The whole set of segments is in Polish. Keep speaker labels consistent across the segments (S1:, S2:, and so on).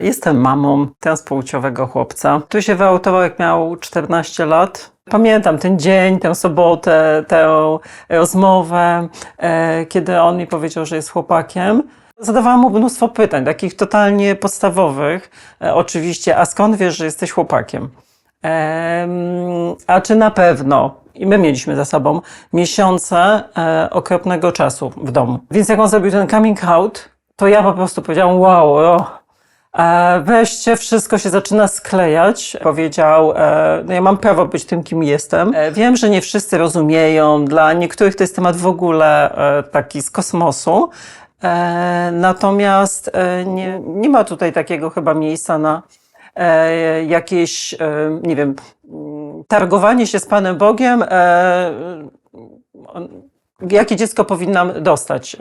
S1: Jestem mamą transpłciowego chłopca. Tu się wyautował, jak miał 14 lat. Pamiętam ten dzień, tę sobotę, tę rozmowę, e, kiedy on mi powiedział, że jest chłopakiem. Zadawałam mu mnóstwo pytań, takich totalnie podstawowych. E, oczywiście, a skąd wiesz, że jesteś chłopakiem? Em, a czy na pewno? I my mieliśmy za sobą miesiące e, okropnego czasu w domu. Więc jak on zrobił ten coming out, to ja po prostu powiedziałam, wow, weźcie, wszystko się zaczyna sklejać. Powiedział, e, no ja mam prawo być tym, kim jestem. E, wiem, że nie wszyscy rozumieją, dla niektórych to jest temat w ogóle e, taki z kosmosu. E, natomiast e, nie, nie ma tutaj takiego chyba miejsca na e, jakieś, e, nie wiem, targowanie się z Panem Bogiem, e, jakie dziecko powinnam dostać.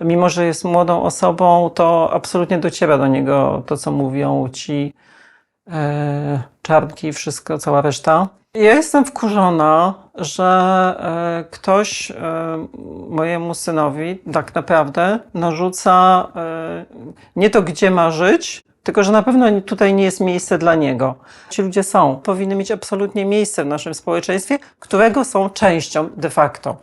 S1: Mimo, że jest młodą osobą, to absolutnie dociera do niego to, co mówią ci e, czarnki i wszystko, cała reszta. Ja jestem wkurzona, że e, ktoś e, mojemu synowi tak naprawdę narzuca e, nie to, gdzie ma żyć, tylko że na pewno tutaj nie jest miejsce dla niego. Ci ludzie są, powinny mieć absolutnie miejsce w naszym społeczeństwie, którego są częścią de facto.